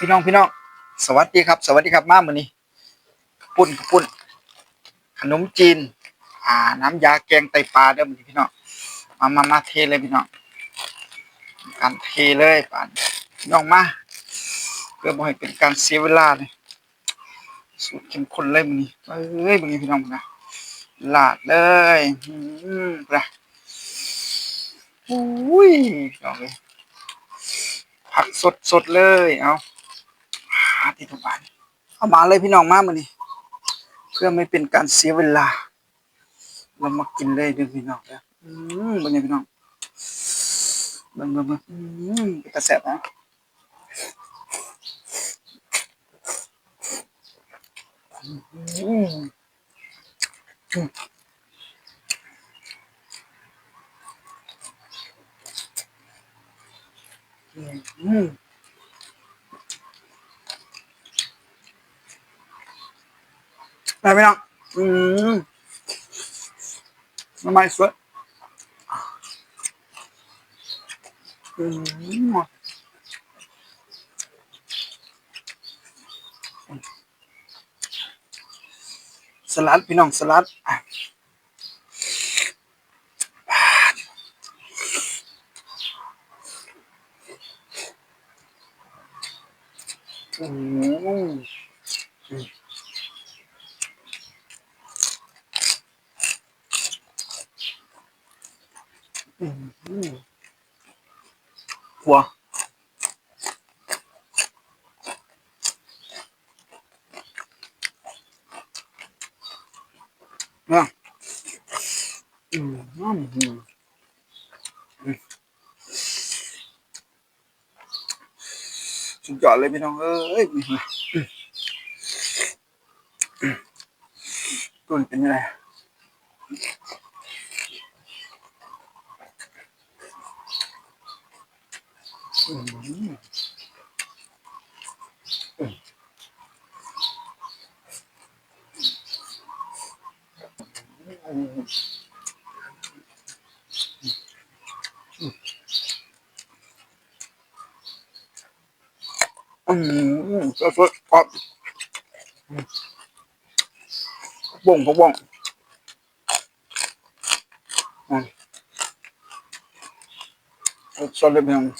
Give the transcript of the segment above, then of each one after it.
พี่น้องพี่น้อง สวัสดีครับ สวัสดีครับมามื้อนี้ปุ่นปุ่นขนมจีน อ่า น้ำยาแกงไตปลาเด้อมือนี้พี่น้องมามามาเทเลยพี่น้องการเทเลยป่านพี่น้องมาเพื่อบ่ให้เป็นการเสียเวลาเลยสูตรเข้มข้นเลยมื้อนี้เอ้ยมื้อนี้พี่น้องนะลาดเลยอืมไปอุ้ยพี่น้องเอ้ยผักสดสดๆเลย เอาาที่ทุกบานเอามาเลยพี่น้องมามื้อนี้เพื่อไม่เป็นการเสียเวลา เรามากินเลยด้อพี่น้องเด้ออืมเป็นไงพี่น้องเบิ่งเบิ่งเบิ่งอืมเป็นกระแสบนะอืมอืมอืม ได้พี่น้องอืมน้ำมันสวยอืมสลัดพี่น้องสลัดอะอืมอืม หัวเนี่ยอืมอืมสุดยอดเลยพี่น้องเอ้ยนี่นะอืมอืมตุ่นเป็นยังไง อืมอืมอืมอืมสดสดๆกรอบบ่งพกบ่งอืมสดเลยพี่น้องอืม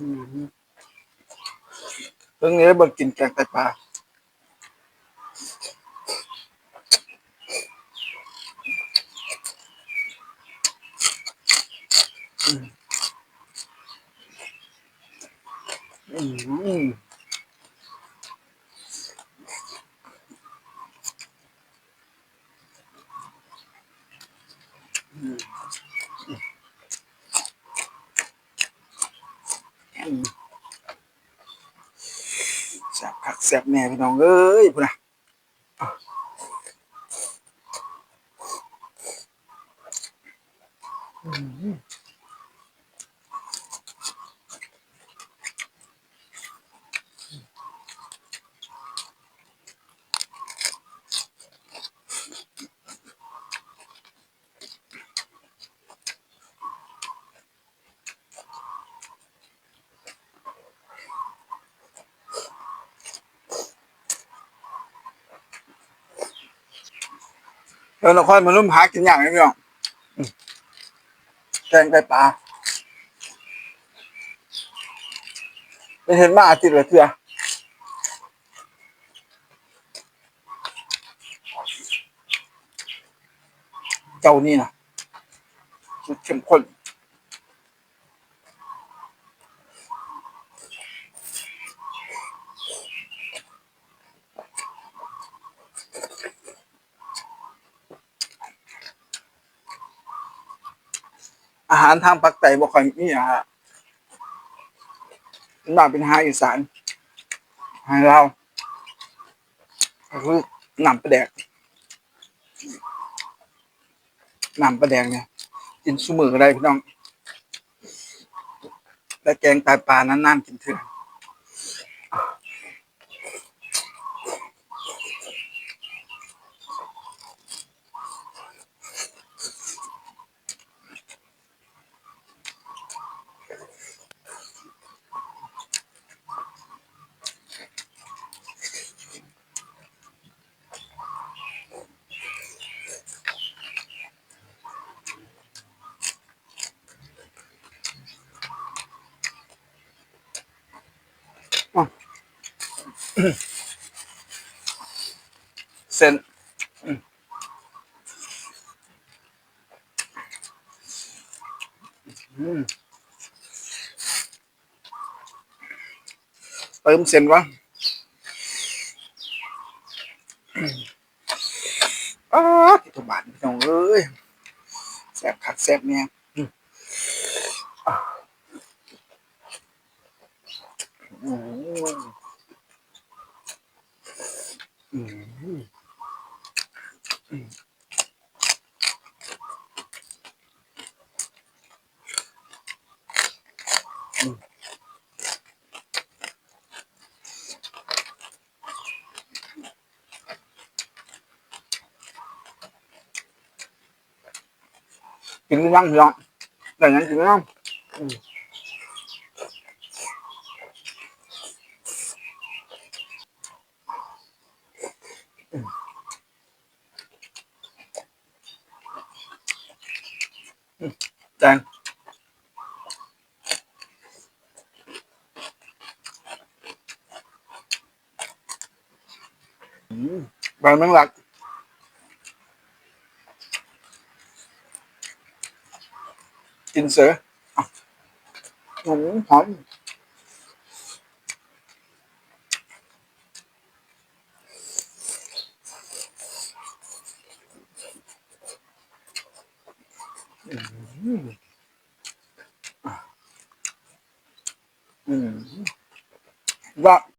เรื่องนี้เบิกกินแกงไตปลาอืมอืมแซ่บแซ่บแน่พี่น้องเอ้ยพุ่นนะอืม แล้วเราค่อยมาลุ่มหากินอย่างนี้พี่น้องแกงไตปลาไม่เห็นมาอาทิตย์ละเทื่อเจ้านี่นะสุดเข้มข้นาหารทางภาคใต้บ่ค่อยมีอะฮะส่วนมาเป็นหาอีสานอาเราคือนำประแดกนำประแดกเนี่ยกินซุมือก็ได้พี่น้องและแกงไตปลานานๆกินเถื่อ เส้นเติมเส้นวะอ้าตัวบาทพี่น้องเอ้ยแซ่บคักแซ่บเนี่ยอืม อะอืมอืมกินหรือยังพี่น้องได้ยังกินหรือยังอืมอืมอืม แดงอืมใบแมงลักกินเสืออะหอม ว่า